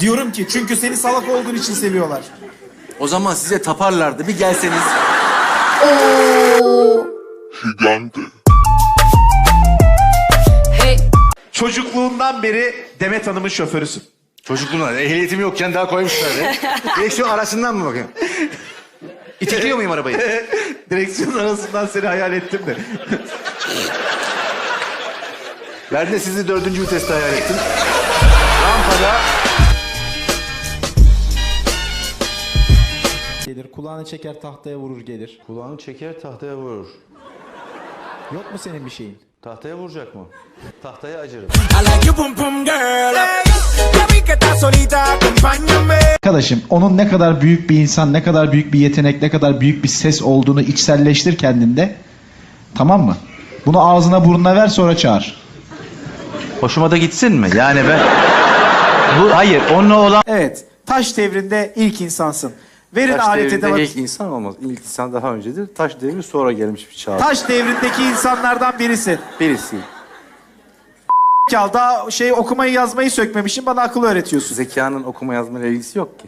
Diyorum ki çünkü seni salak olduğun için seviyorlar. O zaman size taparlardı. Bir gelseniz. Hey. Çocukluğundan beri Demet Hanım'ın şoförüsün. Çocukluğuna ehliyetim yokken daha koymuşlar. Direksiyon arasından mı bakayım? İtekliyor muyum arabayı? Direksiyon arasından seni hayal ettim de. Ben de sizi dördüncü viteste hayal ettim. Rampada Gelir kulağını çeker tahtaya vurur gelir. Kulağını çeker tahtaya vurur. Yok mu senin bir şeyin? Tahtaya vuracak mı? Tahtaya acırım. Arkadaşım onun ne kadar büyük bir insan, ne kadar büyük bir yetenek, ne kadar büyük bir ses olduğunu içselleştir kendinde. Tamam mı? Bunu ağzına burnuna ver sonra çağır. Hoşuma da gitsin mi? Yani ben... Bu hayır, onunla olan... Evet. Taş devrinde ilk insansın. Verin Taş alet devrinde ilk insan olmaz. İlk insan daha öncedir. Taş devri sonra gelmiş bir çağ. Taş devrindeki insanlardan birisin. Birisi. Kal daha şey okumayı yazmayı sökmemişsin bana akıl öğretiyorsun. Zekanın okuma yazma ile ilgisi yok ki.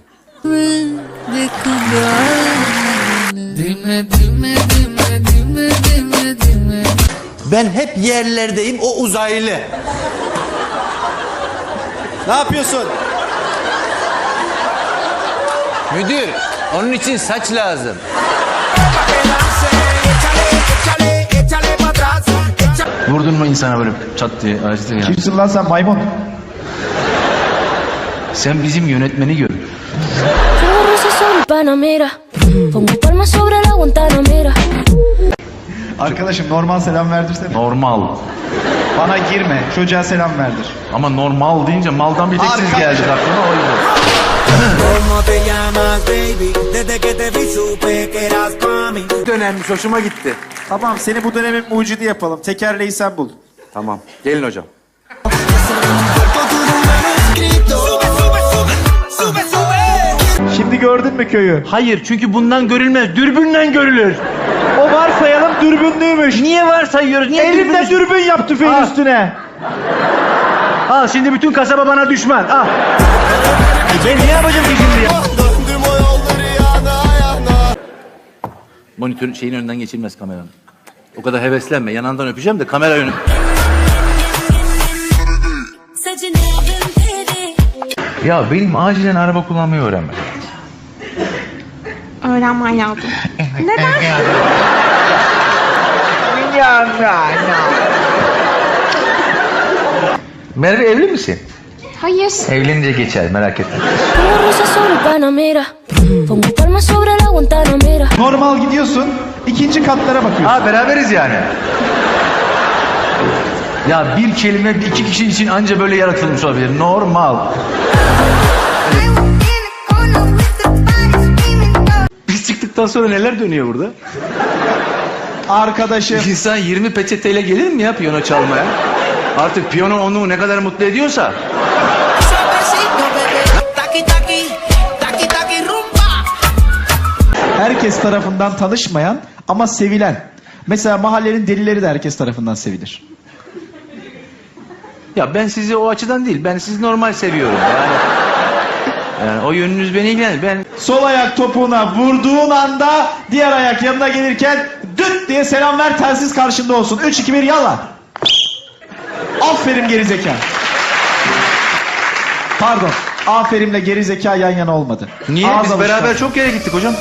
Ben hep yerlerdeyim o uzaylı. Ne yapıyorsun? Müdür onun için saç lazım. Vurdun mu insana böyle çat diye acıtır ya. Kimsin lan sen maymun? Sen bizim yönetmeni gör. Tengo rosas sobre Panamera. Pongo palmas sobre la Guantanamera. Arkadaşım normal selam verdirsene. Normal. Bana girme. Çocuğa selam verdir. Ama normal deyince maldan bir tek siz Arkadaş- geldik aklıma o yüzden. ¿Cómo te llamas, baby? Desde que te vi supe que eras pa' mí. Dönemmiş hoşuma gitti. Tamam seni bu dönemin mucidi yapalım. Tekerleği sen bul. Tamam. Gelin hocam. Şimdi gördün mü köyü? Hayır çünkü bundan görülmez. Dürbünden görülür. O varsayalım dürbünlüymüş. Niye varsayıyoruz? Niye Elinde dürbün- dürbün yap tüfeğin Ah. üstüne. Al şimdi bütün kasaba bana düşman. Al. Ben ne yapacağım ki şimdi ya? Monitörün şeyin önünden geçilmez kameranın. O kadar heveslenme. Yanından öpeceğim de kamera önü. Ya benim acilen araba kullanmayı öğrenmem. Öğrenmen lazım. Merve evli misin? Hayır. Evlenince geçer merak etme. Normal gidiyorsun. ikinci katlara bakıyorsun. Ha beraberiz yani. Ya bir kelime iki kişi için anca böyle yaratılmış olabilir. Normal. Biz çıktıktan sonra neler dönüyor burada? Arkadaşım. İnsan 20 peçeteyle gelir mi ya piyano çalmaya? Artık piyano onu ne kadar mutlu ediyorsa. Herkes tarafından tanışmayan ama sevilen. Mesela mahallenin delileri de herkes tarafından sevilir. Ya ben sizi o açıdan değil, ben sizi normal seviyorum. Yani, yani o yönünüz beni ilgilendir. Ben Sol ayak topuğuna vurduğun anda diğer ayak yanına gelirken düt diye selam ver telsiz karşında olsun. 3 2 1 yalla. Aferin geri zeka. Pardon. Aferinle geri zeka yan yana olmadı. niye Ağız biz alışkanlığı. beraber çok yere gittik hocam?